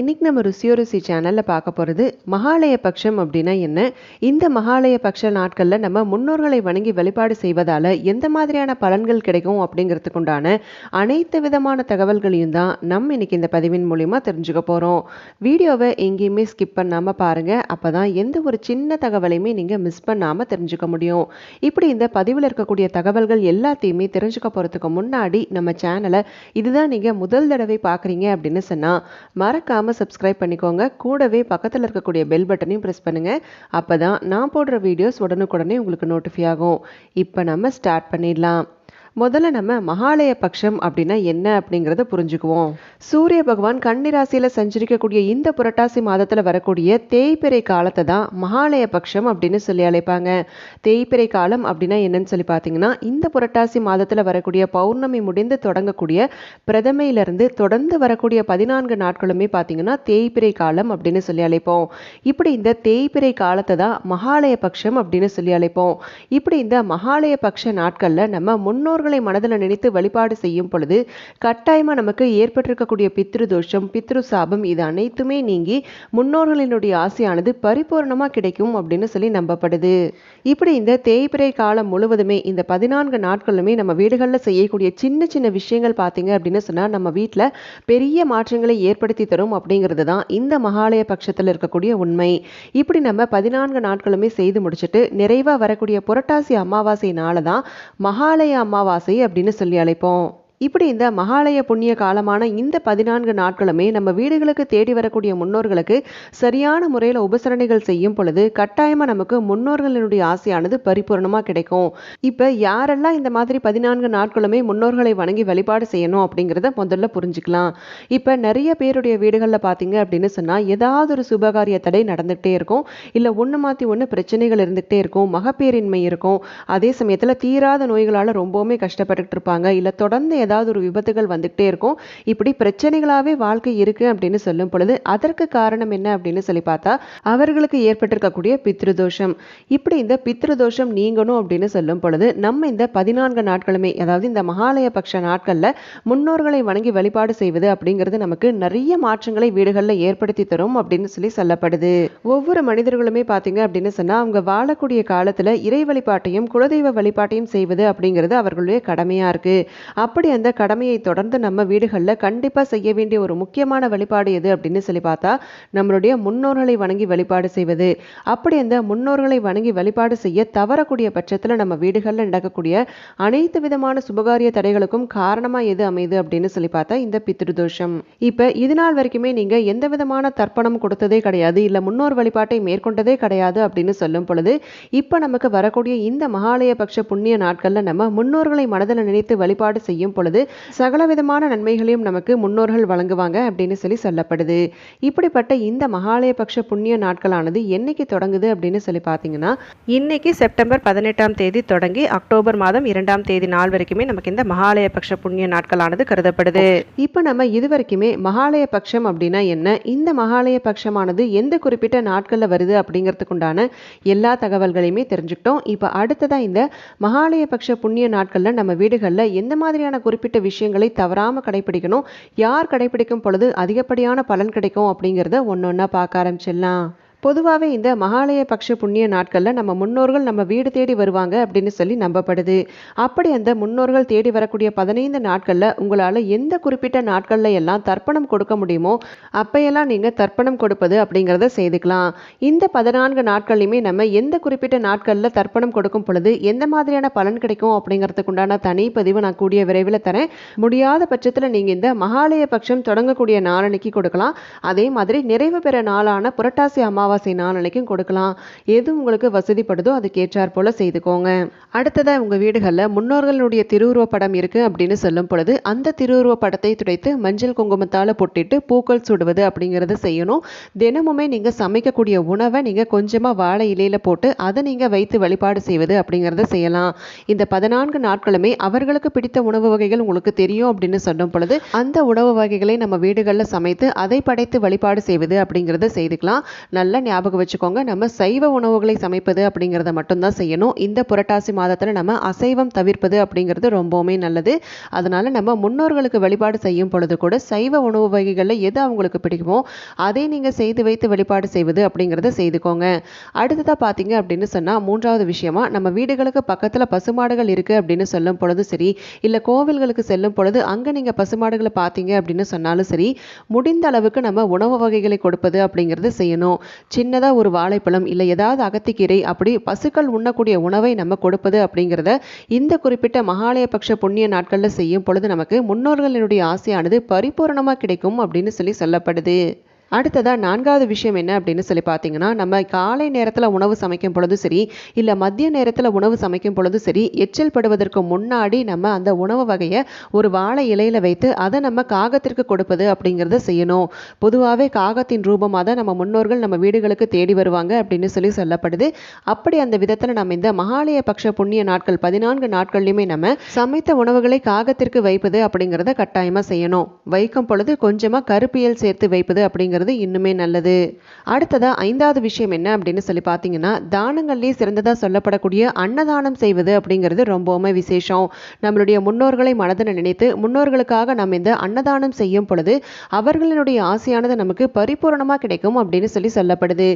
இன்றைக்கி நம்ம ருசியோ ருசி சேனலில் பார்க்க போகிறது மகாலய பட்சம் அப்படின்னா என்ன? இந்த மகாலய பட்ச நாட்களில் நம்ம முன்னோர்களை வணங்கி வழிபாடு செய்வதால் எந்த மாதிரியான பலன்கள் கிடைக்கும் அப்படிங்கிறதுக்கு உண்டான அனைத்து விதமான தகவல்களையும் தான் நம்ம இன்றைக்கி இந்த பதிவின் மூலிமா தெரிஞ்சுக்க போகிறோம் வீடியோவை எங்கேயுமே ஸ்கிப் பண்ணாமல் பாருங்கள் அப்போ தான் எந்த ஒரு சின்ன தகவலையுமே நீங்கள் மிஸ் பண்ணாமல் தெரிஞ்சுக்க முடியும். இப்படி இந்த பதிவில் இருக்கக்கூடிய தகவல்கள் எல்லாத்தையுமே தெரிஞ்சுக்க போகிறதுக்கு முன்னாடி நம்ம சேனலை இதுதான் நீங்கள் முதல் தடவை பார்க்குறீங்க அப்படின்னு சொன்னால் மறக்காமல் சப்ஸ்கிரைப் பண்ணிக்கோங்க. கூடவே பக்கத்தில் இருக்கக்கூடிய பெல் பட்டனையும் ப்ரெஸ் பண்ணுங்கள் அப்போ தான் நான் போடுற வீடியோஸ் உடனுக்குடனே உங்களுக்கு நோட்டிஃபை ஆகும். இப்போ நம்ம ஸ்டார்ட் பண்ணிடலாம். முதல்ல நம்ம மகாலய பட்சம் அப்படின்னா என்ன அப்படிங்கிறத புரிஞ்சுக்குவோம். சூரிய பகவான் கன்னிராசியில் சஞ்சரிக்கக்கூடிய இந்த புரட்டாசி மாதத்தில் வரக்கூடிய தேய்பிறை காலத்தை தான் மகாலய பட்சம் அப்படின்னு சொல்லி அழைப்பாங்க. தேய்பிறை காலம் அப்படின்னா என்னன்னு சொல்லி பார்த்தீங்கன்னா இந்த புரட்டாசி மாதத்தில் வரக்கூடிய பௌர்ணமி முடிந்து தொடங்கக்கூடிய பிரதமையிலிருந்து தொடர்ந்து வரக்கூடிய பதினான்கு நாட்களுமே பார்த்தீங்கன்னா தேய்பிறை காலம் அப்படின்னு சொல்லி அழைப்போம். இப்படி இந்த தேய்பிறை காலத்தை தான் மகாலய பட்சம் அப்படின்னு சொல்லி அழைப்போம். இப்படி இந்த மகாலய பட்ச நாட்களில் நம்ம முன்னோர்கள் மனதில் நினைத்து வழிபாடு செய்யும் பொழுது கட்டாயமாக நமக்கு ஏற்பட்டிருக்கக்கூடிய பித்ரு தோஷம் பித்ரு சாபம் இது அனைத்துமே நீங்கி முன்னோர்களினுடைய ஆசையானது பரிபூர்ணமாக கிடைக்கும் அப்படின்னு சொல்லி நம்பப்படுது. இப்படி இந்த தேய்பிறை காலம் முழுவதுமே இந்த பதினான்கு நாட்களுமே நம்ம வீடுகளில் செய்யக்கூடிய சின்ன சின்ன விஷயங்கள் பார்த்தீங்க அப்படின்னு சொன்னால் நம்ம வீட்டில் பெரிய மாற்றங்களை ஏற்படுத்தி தரும் அப்படிங்கிறது தான் இந்த மகாலய பட்சத்தில் இருக்கக்கூடிய உண்மை. இப்படி நம்ம பதினான்கு நாட்களுமே செய்து முடிச்சுட்டு நிறைவாக வரக்கூடிய புரட்டாசி அமாவாசையினால தான் மகாலய அமாவாசை அப்படின்னு சொல்லி அழைப்போம். இப்படி இந்த மகாலய புண்ணிய காலமான இந்த பதினான்கு நாட்களுமே நம்ம வீடுகளுக்கு தேடி வரக்கூடிய முன்னோர்களுக்கு சரியான முறையில் உபசரணைகள் செய்யும் பொழுது கட்டாயமாக நமக்கு முன்னோர்களினுடைய ஆசையானது பரிபூர்ணமாக கிடைக்கும். இப்போ யாரெல்லாம் இந்த மாதிரி பதினான்கு நாட்களுமே முன்னோர்களை வணங்கி வழிபாடு செய்யணும் அப்படிங்கிறத முதல்ல புரிஞ்சுக்கலாம். இப்போ நிறைய பேருடைய வீடுகளில் பார்த்தீங்க அப்படின்னு சொன்னால் ஏதாவது ஒரு சுபகாரிய தடை நடந்துகிட்டே இருக்கும். இல்லை ஒன்று மாற்றி ஒன்று பிரச்சனைகள் இருந்துகிட்டே இருக்கும். மகப்பேரின்மை இருக்கும். அதே சமயத்தில் தீராத நோய்களால் ரொம்பவுமே கஷ்டப்பட்டுட்டு இருப்பாங்க. இல்லை தொடர்ந்து ஏதாவது ஒரு விபத்துகள் வந்துகிட்டே இருக்கும். இப்படி பிரச்சனைகளாகவே வாழ்க்கை இருக்கு அப்படின்னு சொல்லும் பொழுது அதற்கு காரணம் என்ன அப்படின்னு சொல்லி பார்த்தா அவர்களுக்கு ஏற்பட்டிருக்கக்கூடிய பித்ருதோஷம். இப்படி இந்த பித்ருதோஷம் நீங்கணும் அப்படின்னு சொல்லும் பொழுது நம்ம இந்த பதினான்கு நாட்களுமே அதாவது இந்த மகாலய பட்ச நாட்களில் முன்னோர்களை வணங்கி வழிபாடு செய்வது அப்படிங்கிறது நமக்கு நிறைய மாற்றங்களை வீடுகளில் ஏற்படுத்தி தரும் அப்படின்னு சொல்லி சொல்லப்படுது. ஒவ்வொரு மனிதர்களுமே பார்த்தீங்க அப்படின்னு சொன்னால் அவங்க வாழக்கூடிய காலத்தில் இறை வழிபாட்டையும் குலதெய்வ வழிபாட்டையும் செய்வது அப்படிங்கிறது அவர்களுடைய கடமையாக இருக்கு. அப்படி இந்த கடமையை தொடர்ந்து நம்ம வீடுகளில் கண்டிப்பாக செய்ய வேண்டிய ஒரு முக்கியமான வழிபாடு எது அப்படின்னு சொல்லி பார்த்தா நம்மளுடைய முன்னோர்களை வணங்கி வழிபாடு செய்வது. அப்படி அந்த முன்னோர்களை வணங்கி வழிபாடு செய்ய தவறக்கூடிய பட்சத்தில் நம்ம வீடுகளில் நடக்கக்கூடிய அனைத்து விதமான சுபகாரிய தடைகளுக்கும் காரணமாக எது அமைது அப்படின்னு சொல்லி பார்த்தா இந்த பித்ருதோஷம். இப்போ இது நாள் வரைக்குமே நீங்கள் எந்த விதமான தர்ப்பணம் கொடுத்ததே கிடையாது இல்லை முன்னோர் வழிபாட்டை மேற்கொண்டதே கிடையாது அப்படின்னு சொல்லும் பொழுது இப்போ நமக்கு வரக்கூடிய இந்த மகாலய பட்ச புண்ணிய நாட்களில் நம்ம முன்னோர்களை மனதில் நினைத்து வழிபாடு செய்யும் பொழுது பொழுது சகலவிதமான நன்மைகளையும் நமக்கு முன்னோர்கள் வழங்குவாங்க அப்படின்னு சொல்லி சொல்லப்படுது. இப்படிப்பட்ட இந்த மகாலய பட்ச புண்ணிய நாட்களானது என்னைக்கு தொடங்குது அப்படின்னு சொல்லி பார்த்தீங்கன்னா இன்னைக்கு செப்டம்பர் பதினெட்டாம் தேதி தொடங்கி அக்டோபர் மாதம் இரண்டாம் தேதி நாள் வரைக்குமே நமக்கு இந்த மகாலய பட்ச புண்ணிய நாட்களானது கருதப்படுது. இப்போ நம்ம இது வரைக்குமே மகாலய பட்சம் அப்படின்னா என்ன? இந்த மகாலய பட்சமானது எந்த குறிப்பிட்ட நாட்களில் வருது அப்படிங்கிறதுக்குண்டான எல்லா தகவல்களையுமே தெரிஞ்சுக்கிட்டோம். இப்போ அடுத்ததாக இந்த மகாலய பட்ச புண்ணிய நாட்களில் நம்ம வீடுகளில் எந்த மாதிரியான குறிப்பிட்ட விஷயங்களை தவறாமல் கடைபிடிக்கணும் யார் கடைபிடிக்கும் பொழுது அதிகப்படியான பலன் கிடைக்கும் அப்படிங்கிறத ஒன்று ஒன்றா பார்க்க ஆரம்பிச்சிடலாம். பொதுவாகவே இந்த மகாலய பக்ஷ புண்ணிய நாட்களில் நம்ம முன்னோர்கள் நம்ம வீடு தேடி வருவாங்க அப்படின்னு சொல்லி நம்பப்படுது. அப்படி அந்த முன்னோர்கள் தேடி வரக்கூடிய பதினைந்து நாட்களில் உங்களால் எந்த குறிப்பிட்ட நாட்களில் எல்லாம் தர்ப்பணம் கொடுக்க முடியுமோ அப்பையெல்லாம் நீங்கள் தர்ப்பணம் கொடுப்பது அப்படிங்கிறத செய்துக்கலாம். இந்த பதினான்கு நாட்கள்லையுமே நம்ம எந்த குறிப்பிட்ட நாட்களில் தர்ப்பணம் கொடுக்கும் பொழுது எந்த மாதிரியான பலன் கிடைக்கும் அப்படிங்கிறதுக்கு உண்டான தனி பதிவு நான் கூடிய விரைவில் தரேன். முடியாத பட்சத்தில் நீங்கள் இந்த மகாலய பட்சம் தொடங்கக்கூடிய நாளன்னைக்கு கொடுக்கலாம். அதே மாதிரி நிறைவு பெற நாளான புரட்டாசி அம்மா அமாவாசை அன்னைக்கும் கொடுக்கலாம். எது உங்களுக்கு வசதிப்படுதோ அதுக்கேற்றாற் போல செய்துக்கோங்க. அடுத்ததாக உங்கள் வீடுகளில் முன்னோர்களுடைய திருவுருவப்படம் இருக்குது அப்படின்னு சொல்லும் பொழுது அந்த திருவுருவப்படத்தை துடைத்து மஞ்சள் குங்குமத்தால் பொட்டிட்டு பூக்கள் சுடுவது அப்படிங்கிறத செய்யணும். தினமுமே நீங்கள் சமைக்கக்கூடிய உணவை நீங்கள் கொஞ்சமாக வாழை இலையில் போட்டு அதை நீங்கள் வைத்து வழிபாடு செய்வது அப்படிங்கிறத செய்யலாம். இந்த பதினான்கு நாட்களுமே அவர்களுக்கு பிடித்த உணவு வகைகள் உங்களுக்கு தெரியும் அப்படின்னு சொல்லும் பொழுது அந்த உணவு வகைகளை நம்ம வீடுகளில் சமைத்து அதை படைத்து வழிபாடு செய்வது அப்படிங்கிறத செய்துக்கலாம். நல்ல நல்லா ஞாபகம் வச்சுக்கோங்க. நம்ம சைவ உணவுகளை சமைப்பது அப்படிங்கிறத மட்டும்தான் செய்யணும். இந்த புரட்டாசி மாதத்தில் நம்ம அசைவம் தவிர்ப்பது அப்படிங்கிறது ரொம்பவுமே நல்லது. அதனால நம்ம முன்னோர்களுக்கு வழிபாடு செய்யும் பொழுது கூட சைவ உணவு வகைகளில் எது அவங்களுக்கு பிடிக்குமோ அதை நீங்கள் செய்து வைத்து வழிபாடு செய்வது அப்படிங்கிறத செய்துக்கோங்க. அடுத்ததாக பார்த்தீங்க அப்படின்னு சொன்னால் மூன்றாவது விஷயமா நம்ம வீடுகளுக்கு பக்கத்தில் பசுமாடுகள் இருக்குது அப்படின்னு சொல்லும் பொழுது சரி இல்லை கோவில்களுக்கு செல்லும் பொழுது அங்கே நீங்கள் பசுமாடுகளை பார்த்தீங்க அப்படின்னு சொன்னாலும் சரி முடிந்த அளவுக்கு நம்ம உணவு வகைகளை கொடுப்பது அப்படிங்கிறது செய்யணும். சின்னதாக ஒரு வாழைப்பழம் இல்லை ஏதாவது அகத்திக்கீரை அப்படி பசுக்கள் உண்ணக்கூடிய உணவை நம்ம கொடுப்பது அப்படிங்கிறத இந்த குறிப்பிட்ட மகாலயபக்ஷ புண்ணிய நாட்களில் செய்யும் பொழுது நமக்கு முன்னோர்களினுடைய ஆசையானது பரிபூரணமாக கிடைக்கும் அப்படின்னு சொல்லி சொல்லப்படுது. அடுத்ததாக நான்காவது விஷயம் என்ன அப்படின்னு சொல்லி பார்த்தீங்கன்னா நம்ம காலை நேரத்தில் உணவு சமைக்கும் பொழுதும் சரி இல்லை மதிய நேரத்தில் உணவு சமைக்கும் பொழுதும் சரி எச்சில் படுவதற்கு முன்னாடி நம்ம அந்த உணவு வகையை ஒரு வாழை இலையில் வைத்து அதை நம்ம காகத்திற்கு கொடுப்பது அப்படிங்கிறத செய்யணும். பொதுவாகவே காகத்தின் ரூபமாக தான் நம்ம முன்னோர்கள் நம்ம வீடுகளுக்கு தேடி வருவாங்க அப்படின்னு சொல்லி சொல்லப்படுது. அப்படி அந்த விதத்தில் நம்ம இந்த மகாலய பக்ஷ புண்ணிய நாட்கள் பதினான்கு நாட்கள்லையுமே நம்ம சமைத்த உணவுகளை காகத்திற்கு வைப்பது அப்படிங்கிறத கட்டாயமாக செய்யணும். வைக்கும் பொழுது கொஞ்சமாக கருப்பியல் சேர்த்து வைப்பது அப்படிங்கிறது அப்படிங்கிறது இன்னுமே நல்லது. அடுத்ததாக ஐந்தாவது விஷயம் என்ன அப்படின்னு சொல்லி பார்த்தீங்கன்னா தானங்கள்லேயே சிறந்ததாக சொல்லப்படக்கூடிய அன்னதானம் செய்வது அப்படிங்கிறது ரொம்பவுமே விசேஷம். நம்மளுடைய முன்னோர்களை மனதில் நினைத்து முன்னோர்களுக்காக நம்ம இந்த அன்னதானம் செய்யும் பொழுது அவர்களினுடைய ஆசையானது நமக்கு பரிபூரணமாக கிடைக்கும் அப்படின்னு சொல்லி சொல்லப்படுது.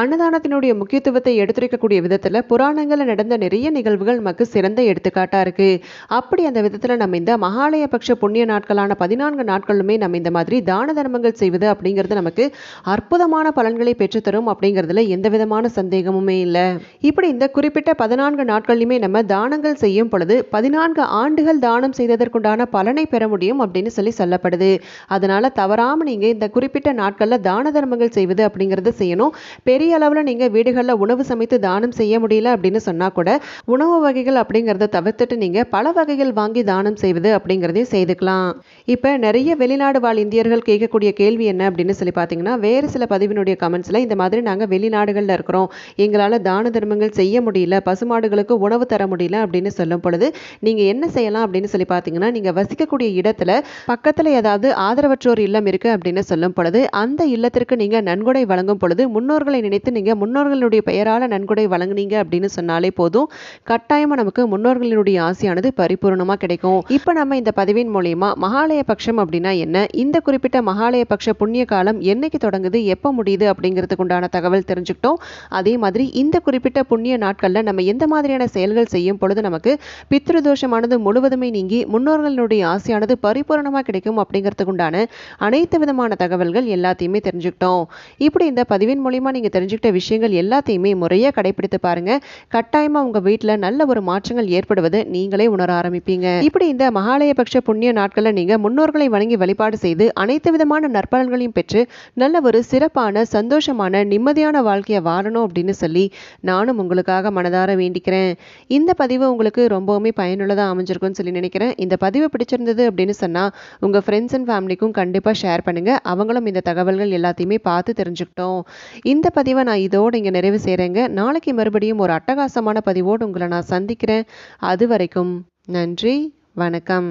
அன்னதானத்தினுடைய முக்கியத்துவத்தை எடுத்துரைக்கக்கூடிய விதத்தில் புராணங்களில் நடந்த நிறைய நிகழ்வுகள் நமக்கு சிறந்த எடுத்துக்காட்டாக இருக்குது அப்படி அந்த விதத்தில் நம்ம இந்த மகாலய பட்ச புண்ணிய நாட்களான பதினான்கு நாட்களுமே நம்ம இந்த மாதிரி தான தர்மங்கள் செய்வது அப்படிங்கிறது நமக்கு அற்புதமான பலன்களை பெற்றுத்தரும் அப்படிங்கிறதுல எந்த விதமான சந்தேகமுமே இல்லை. இப்படி இந்த குறிப்பிட்ட பதினான்கு நாட்கள்லையுமே நம்ம தானங்கள் செய்யும் பொழுது பதினான்கு ஆண்டுகள் தானம் செய்ததற்குண்டான பலனை பெற முடியும் அப்படின்னு சொல்லி சொல்லப்படுது. அதனால தவறாமல் நீங்கள் இந்த குறிப்பிட்ட நாட்களில் தான தர்மங்கள் செய்வது அப்படிங்கிறது செய்யணும். பெரிய அளவில் நீங்கள் வீடுகளில் உணவு சமைத்து தானம் செய்ய முடியல அப்படின்னு சொன்னால் கூட உணவு வகைகள் அப்படிங்கிறத தவிர்த்துட்டு நீங்கள் பல வகைகள் வாங்கி தானம் செய்வது அப்படிங்கிறதையும் செய்துக்கலாம். இப்போ நிறைய வெளிநாடு வாழ் இந்தியர்கள் கேட்கக்கூடிய கேள்வி என்ன அப்படின்னு சொல்லி பார்த்தீங்கன்னா வேறு சில பதிவினுடைய கமெண்ட்ஸில் இந்த மாதிரி நாங்கள் வெளிநாடுகளில் இருக்கிறோம். எங்களால் தான தர்மங்கள் செய்ய முடியல பசுமாடுகளுக்கு உணவு தர முடியல அப்படின்னு சொல்லும் பொழுது நீங்கள் என்ன செய்யலாம் அப்படின்னு சொல்லி பார்த்தீங்கன்னா நீங்கள் வசிக்கக்கூடிய இடத்துல பக்கத்தில் ஏதாவது ஆதரவற்றோர் இல்லம் இருக்குது அப்படின்னு சொல்லும் பொழுது அந்த இல்லத்திற்கு நீங்கள் நன்கொடை வழங்கும் பொழுது முன்னோர்களை நினைத்து நீங்கள் முன்னோர்களுடைய பெயரால் நன்கொடை வழங்குனீங்க அப்படின்னு சொன்னாலே போதும். கட்டாயமாக நமக்கு முன்னோர்களினுடைய ஆசையானது பரிபூர்ணமாக கிடைக்கும். இப்போ நம்ம இந்த பதிவின் மூலயமா மகாலய பட்சம் அப்படின்னா என்ன? இந்த குறிப்பிட்ட மகாலய பட்ச புண்ணிய காலம் என்னைக்கு தொடங்குது? எப்போ முடியுது? அப்படிங்கிறதுக்கு உண்டான தகவல் தெரிஞ்சுக்கிட்டோம். அதே மாதிரி இந்த குறிப்பிட்ட புண்ணிய நாட்களில் நம்ம எந்த மாதிரியான செயல்கள் செய்யும் பொழுது நமக்கு பித்ருதோஷமானது முழுவதுமே நீங்கி முன்னோர்களுடைய ஆசையானது பரிபூரணமாக கிடைக்கும் அப்படிங்கிறதுக்கு உண்டான அனைத்து விதமான தகவல்கள் எல்லாத்தையுமே தெரிஞ்சுக்கிட்டோம். இப்படி இந்த பதிவின் மூலிமா நீங்கள் தெரிஞ்சுக்கிட்ட விஷயங்கள் எல்லாத்தையுமே முறையாக கடைபிடித்து பாருங்க. கட்டாயமாக உங்கள் வீட்டில் நல்ல ஒரு மாற்றங்கள் ஏற்படுவது நீங்களே உணர ஆரம்பிப்பீங்க. இப்படி இந்த மகாலயபக்ஷ புண்ணிய நாட்களில் நீங்கள் முன்னோர்களை வணங்கி வழிபாடு செய்து அனைத்து விதமான நற்பலன்களையும் பெற்று நல்ல ஒரு சிறப்பான சந்தோஷமான நிம்மதியான வாழ்க்கையை வாழணும் அப்படின்னு சொல்லி நானும் உங்களுக்காக மனதார வேண்டிக்கிறேன். இந்த பதிவு உங்களுக்கு ரொம்பவுமே பயனுள்ளதாக அமைஞ்சிருக்கும்னு சொல்லி நினைக்கிறேன். இந்த பதிவு பிடிச்சிருந்தது அப்படின்னு சொன்னால் உங்கள் ஃப்ரெண்ட்ஸ் அண்ட் ஃபேமிலிக்கும் கண்டிப்பாக ஷேர் பண்ணுங்கள் அவங்களும் இந்த தகவல்கள் எல்லாத்தையுமே பார்த்து தெரிஞ்சுக்கிட்டோம். இந்த பதிவு பதிவை நான் இதோடு இங்கே நிறைவு செய்கிறேங்க நாளைக்கு மறுபடியும் ஒரு அட்டகாசமான பதிவோடு உங்களை நான் சந்திக்கிறேன். அது வரைக்கும் நன்றி வணக்கம்.